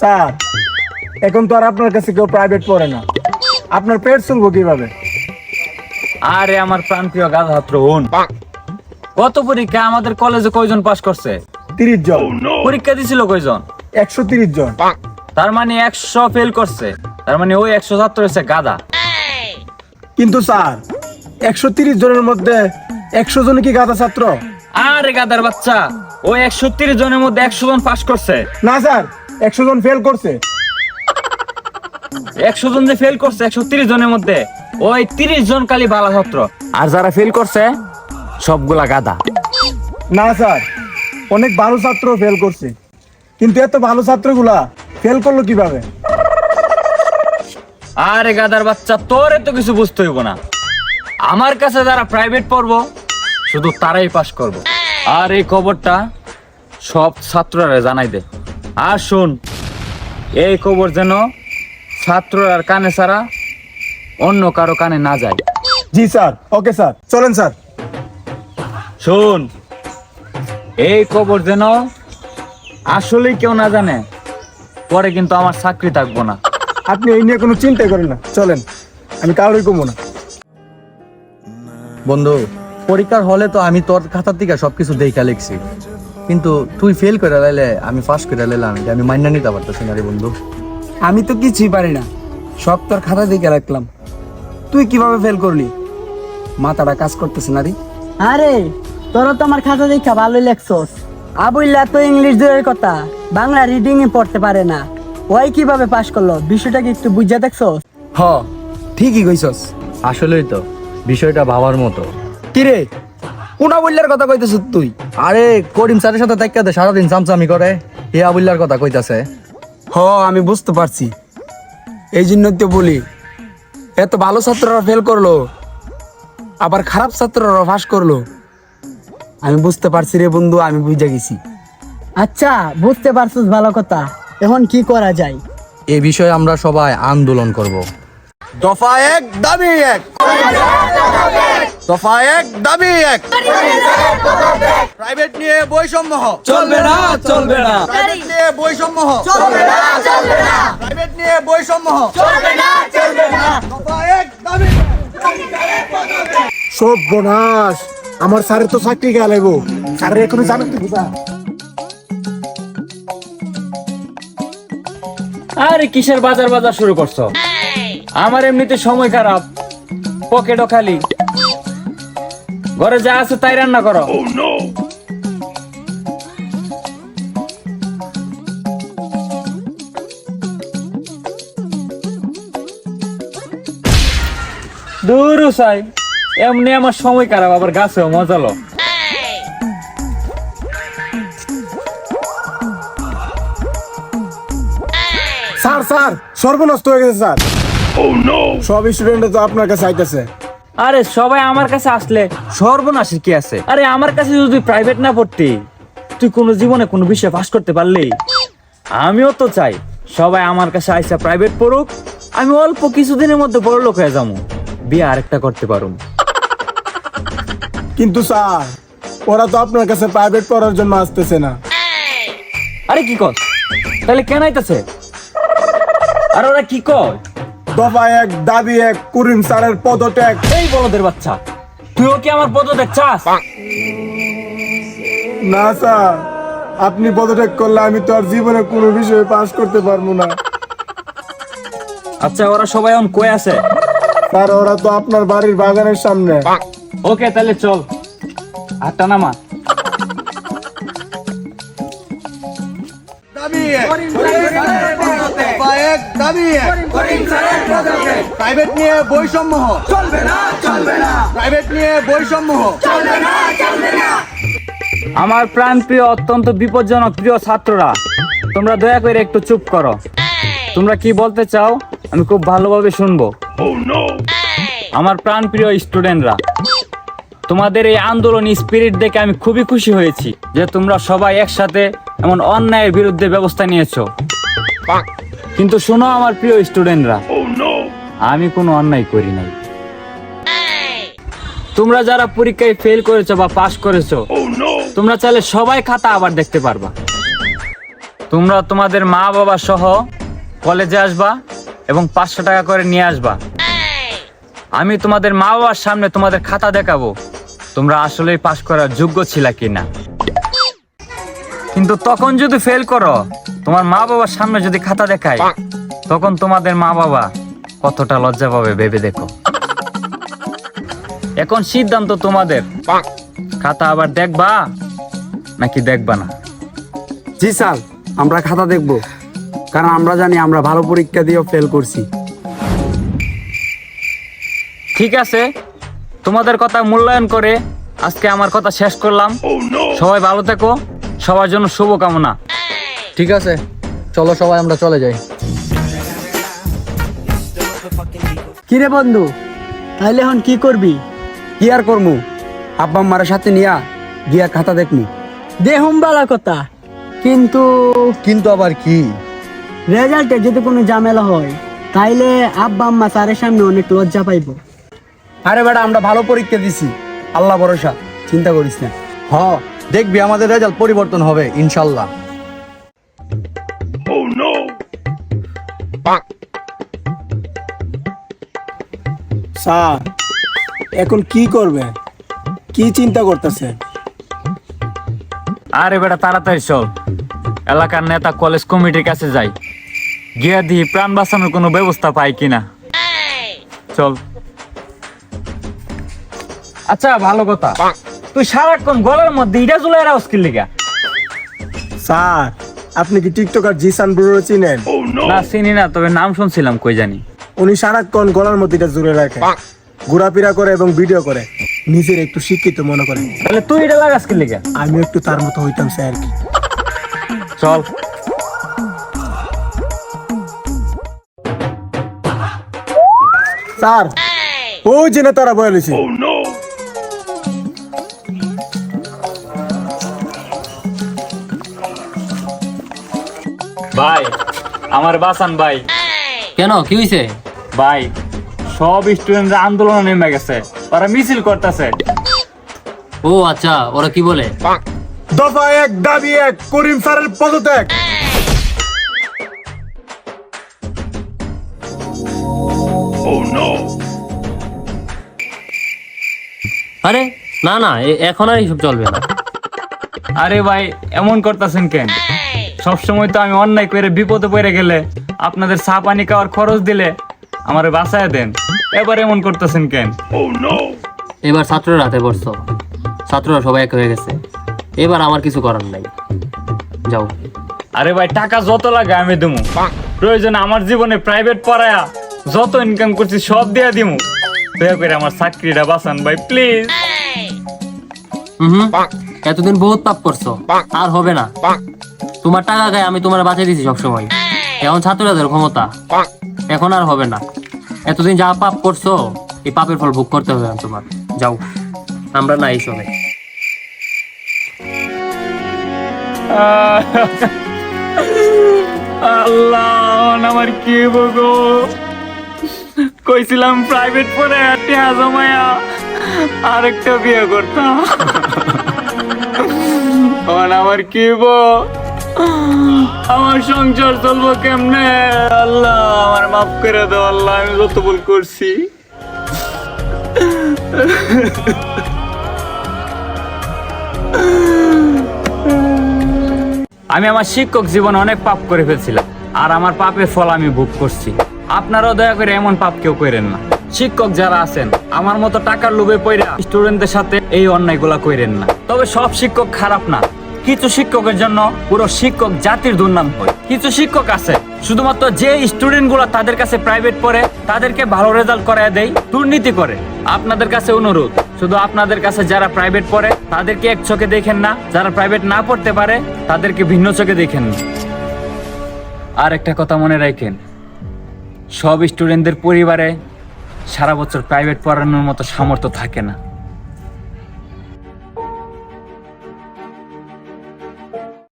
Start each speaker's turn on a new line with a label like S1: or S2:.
S1: Sir এখন তো আর আপনার কাছে কেউ প্রাইভেট পড়ে না। আপনার পেট চলবো কীভাবে?
S2: আরে আমার প্রাণপ্রিয় গাধা ছাত্র হন কত পরীক্ষা আমাদের কলেজে কয়জন পাস করছে?
S1: তিরিশ জন।
S2: পরীক্ষা দিছিল কয়জন?
S1: একশো তিরিশ জন।
S2: তার মানে একশো ফেল করছে। তার মানে ওই একশো ছাত্র হচ্ছে গাধা।
S1: কিন্তু স্যার একশো তিরিশ জনের মধ্যে একশো জন কি গাদা ছাত্র?
S2: আরে গাধার বাচ্চা ওই একশো তিরিশ জনের মধ্যে একশো জন পাস করছে।
S1: না স্যার একশো জন ফেল করছে।
S2: একশো জন যে ফেল করছে একশো তিরিশ জনের মধ্যে ওই তিরিশ জন কালি ভালো ছাত্র আর যারা ফেল করছে সবগুলা গাদা
S1: না স্যার অনেক ভালো ছাত্র ফেল করছে। কিন্তু এত ভালো ছাত্রগুলা ফেল করল কীভাবে?
S2: আরে গাদার বাচ্চা তোর তো কিছু বুঝতে হইব না। আমার কাছে যারা প্রাইভেট পড়ব শুধু তারাই পাস করব। আর এই খবরটা সব ছাত্ররা জানাই দে। আর শুন এই খবর যেন ছাত্ররার কানে ছাড়া অন্য কারও কানে না যায়।
S1: জি স্যার। Okay sir. চলেন স্যার।
S2: শুন এই খবর যেন আসলেই কেউ না জানে পরে কিন্তু আমার চাকরি থাকব না।
S1: আপনি এই নিয়ে কোনো চিন্তাই করেন না। চলেন আমি কাউরে কমবো না।
S3: বন্ধু পরীক্ষার হলে তো আমি তোর খাতার থেকে সবকিছু দেখা লিখছি। কিন্তু তুই ফেল করে লাইলে আমি ফার্স্ট করে লাইলাম এটা আমি মান্য নিতে পারতেছি না রে বন্ধু।
S4: আমি তো কিছুই পারি না সব তোর খাতা দিকে রাখলাম। তুই কীভাবে ফেল করলি? মাথাটা কাজ করতেছে না রে।
S5: আরে তোরা তো আমার খাতা দেখা ভালোই লেখছস। আবুল্লা তো ইংলিশ দূরের কথা বাংলা রিডিং এ পড়তে পারে না। ওই কীভাবে পাশ করল বিষয়টা কি একটু বুঝা দেখছস?
S4: হ ঠিকই কইছস।
S3: আসলেই তো বিষয়টা ভাবার মতো।
S4: কিরে কোনা বললার কথা কইতেছ তুই?
S3: আরে করিম স্যারের সাথে দেখা দে সারাদিন চামচামি করে। এ আবুল্লার কথা কইতাছে।
S4: হ আমি বুঝতে পারছি। এই জন্য তো বলি এত ভালো ছাত্ররা ফেল করল আবার খারাপ ছাত্ররা পাস করল। আমি বুঝতে পারছি রে বন্ধু আমি বুঝে গেছি।
S5: আচ্ছা বুঝতে পারছস ভালো কথা। এখন কি করা যায়?
S3: এ বিষয়ে আমরা সবাই আন্দোলন করব। দফা এক দাবি এক। দফা এক দাবি এক। প্রাইভেট নিয়ে বৈষম্য হোক।
S4: চলবে না চলবে না।
S3: প্রাইভেট নিয়ে বৈষম্য হোক। চলবে না চলবে না। প্রাইভেট নিয়ে বৈষম্য হোক। চলবে না চলবে না। দফা এক দাবি।
S1: সব বোনাস আমার স্যারের তো চাকরি গেলে গো। স্যারের এখনও জানেন তো বুঝা।
S2: আরে কিসের বাজার বাজার শুরু করছ? আমার এমনিতে সময় খারাপ। পকেটও খালি। ঘরে যা আছে তাই রান্না করো। দূর সাই। এমনি আমার সময় খারাপ আবার গাছেও মজালো
S1: স্যার স্যার সর্বনষ্ট হয়ে গেছে স্যার। সব স্টুডেন্ট তো আপনার কাছে আইতেছে।
S2: আরে সবাই আমার কাছে আসলে সর্বনাশের কি আছে? আরে আমার কাছে যদি প্রাইভেট না পড়তি তুই কোনো জীবনে কোনো বিষয়ে পাস করতে পারলি? আমিও তো চাই সবাই আমার কাছে আইসা প্রাইভেট পড়ুক আমি অল্প কিছুদিনের মধ্যে বড় লোক হয়ে যাব। বিয়ে আরেকটা করতে পারুম।
S1: কিন্তু স্যার ওরা তো আপনার কাছে প্রাইভেট পড়ার জন্য আসতেছে না।
S2: আরে কি কর? তাহলে কেন আইতাছে? আর ওরা কি কয়
S1: দফা এক দাবি এক করিম স্যারের পদত্যাগ।
S2: এই বলদের বাচ্চা তুইও কি আমার পদ দেখছাস
S1: না স্যার আপনি পদত্যাগ করলে আমি তো আর জীবনে কোনো বিষয়ে পাস করতে পারব না।
S2: আচ্ছা ওরা সবাই এখন কই আছে?
S1: স্যার ওরা তো আপনার বাড়ির বাগানের সামনে।
S2: ওকে তাহলে চল। আটটা নামা।
S3: প্রাইভেট নিয়ে বৈষম্য চলবে না চলবে না। প্রাইভেট নিয়ে বৈষম্য হোক
S2: আমার প্রাণ প্রিয় অত্যন্ত বিপজ্জনক প্রিয় ছাত্ররা তোমরা দয়া করে একটু চুপ করো। তোমরা কি বলতে চাও আমি খুব ভালোভাবে শুনব। আমার প্রাণ প্রিয় স্টুডেন্টরা তোমাদের এই আন্দোলন স্পিরিট দেখে আমি খুবই খুশি হয়েছি যে তোমরা সবাই একসাথে এমন অন্যায়ের বিরুদ্ধে ব্যবস্থা নিয়েছো। কিন্তু শোনো আমার প্রিয় স্টুডেন্টরা আমি কোনো অন্যায় করি নাই। তোমরা যারা পরীক্ষায় ফেল করেছ বা পাশ করেছ তোমরা চাইলে সবাই খাতা আবার দেখতে পারবা। তোমরা তোমাদের মা বাবা সহ কলেজে আসবা এবং পাঁচশো টাকা করে নিয়ে আসবা। আমি তোমাদের মা বাবার সামনে তোমাদের খাতা দেখাবো। তোমরা আসলেই পাশ করার যোগ্য ছিলা কিনা। কিন্তু তখন যদি ফেল করো, তোমার মা বাবার সামনে যদি খাতা দেখায়, তখন তোমাদের মা বাবা কতটা লজ্জা পাবে ভেবে দেখো। এখন সিদ্ধান্ত তোমাদের। খাতা আবার দেখবা, নাকি দেখবা না?
S4: জি স্যার, আমরা খাতা দেখব। কারণ আমরা জানি আমরা ভালো পরীক্ষা দিয়েও ফেল করছি।
S2: ঠিক আছে তোমাদের কথা মূল্যায়ন করে আজকে আমার কথা শেষ করলাম। সবাই ভালো থেকো সবার জন্য শুভকামনা।
S3: ঠিক আছে চলো সবাই আমরা চলে যাই।
S5: কিরে বন্ধু তাইলে এখন কি করবি?
S4: কি আর করমু? আব্বা আম্মার সাথে নিয়া গিয়া খাতা দেখমু।
S5: দেহম বালা কথা কিন্তু
S3: কিন্তু আবার কি?
S5: রেজাল্টে যদি কোনো ঝামেলা হয় তাইলে আব্বা আম্মা স্যারের সামনে অনেক লজ্জা পাইবো।
S4: আরে বেটা আমরা ভালো পরীক্ষা দিছি। আল্লাহ ভরসা চিন্তা করিস না।
S3: হ দেখবি আমাদের রেজাল্ট পরিবর্তন হবে ইনশাল্লাহ।
S1: স্যার এখন কি করবে? কি চিন্তা করতেছে?
S2: আরে বেটা তাড়াতাড়ি চল। এলাকার নেতা কলেজ কমিটির কাছে যাই। গিয়া দিয়ে প্রাণ বাঁচানোর কোনো ব্যবস্থা পাই কিনা। চল। আচ্ছা ভালো কথা। তুই সারাক্ষণ গলার মধ্যে ইটা জুলাই রাউস কি লিগা?
S1: স্যার আপনি কি টিকটকার জিসান ব্রুরো চিনেন?
S2: না চিনি না তবে নাম শুনছিলাম কই জানি।
S1: উনি সারাক্ষণ গলার মধ্যে এটা জুড়ে রাখে। ঘোরাফেরা করে এবং ভিডিও করে। নিজের একটু শিক্ষিত মনে করেন।
S2: তাহলে তুই এটা লাগাস কি লিগা?
S1: আমি একটু তার মতো হইতাম স্যার। কি
S2: চল।
S1: স্যার ওই জেনে তারা বলেছে
S2: ভাই আমার বাসান ভাই।
S6: কেন কি হয়েছে
S2: ভাই সব স্টুডেন্টরা আন্দোলনে নেমে গেছে। ওরা মিছিল করতেছে।
S6: ও আচ্ছা ওরা কি বলে?
S1: দফা এক দাবি এক করিম স্যারের পদত্যাগ।
S6: আরে না না এখন আর এইসব চলবে না।
S2: আরে ভাই এমন করতেছেন কেন? সব সময় তো আমি অন্যায় করে বিপদে পড়ে গেলে আপনাদের চা পানি খাওয়ার খরচ দিলে আমার বাসায় দেন। এবার এমন করতেছেন কেন?
S6: এবার ছাত্ররা হাতে পড়ছো। ছাত্ররা সবাই এক হয়ে গেছে। এবার আমার কিছু করার নাই। যাও।
S2: আরে ভাই টাকা যত লাগে আমি দেবো প্রয়োজন আমার জীবনে প্রাইভেট পড়ায়া যত ইনকাম করছি সব দিয়া দিমু। দয়া করে আমার চাকরিটা বাঁচান ভাই প্লিজ
S6: এতদিন বহুত পাপ করছ। আর হবে না। তোমার টাকা গায়ে আমি তোমার বাঁচিয়ে দিছি সবসময়। এখন ছাত্রদের ক্ষমতা। এখন আর হবে না। এতদিন যা পাপ করছ, এই পাপের ফল ভোগ করতে হবে তোমার। যাও, আমরা না এইসবে
S2: আল্লাহ, আমার কি বগো কইছিলাম প্রাইভেট পড়ে টিয়া জমায়া আরেকটা বিয়ে করতাম। আমার কি বো আমার সংসার চলবো কেমনে? আল্লাহ, আমার মাফ করে আল্লাহ, আমি যত ভুল করছি। আমি আমার শিক্ষক জীবনে অনেক পাপ করে ফেলছিলাম, আর আমার পাপের ফল আমি ভোগ করছি। আপনারাও দয়া করে এমন পাপ কেউ করেন না। শিক্ষক যারা আছেন, আমার মতো টাকার লোভে পড়া স্টুডেন্টদের সাথে এই অন্যায়গুলা করেন না। তবে সব শিক্ষক খারাপ না। কিছু শিক্ষকের জন্য পুরো শিক্ষক জাতির দুর্নাম হয়। কিছু শিক্ষক আছে, শুধুমাত্র যে স্টুডেন্টগুলো তাদের কাছে প্রাইভেট পড়ে, তাদেরকে ভালো রেজাল্ট করায় দেয়, দুর্নীতি করে। আপনাদের কাছে অনুরোধ, শুধু আপনাদের কাছে যারা প্রাইভেট পড়ে, তাদেরকে এক চোখে দেখেন না, যারা প্রাইভেট না পড়তে পারে, তাদেরকে ভিন্ন চোখে দেখেন। না আর একটা কথা মনে রাখেন, সব স্টুডেন্টদের পরিবারে সারা বছর প্রাইভেট পড়ানোর মতো সামর্থ্য থাকে না।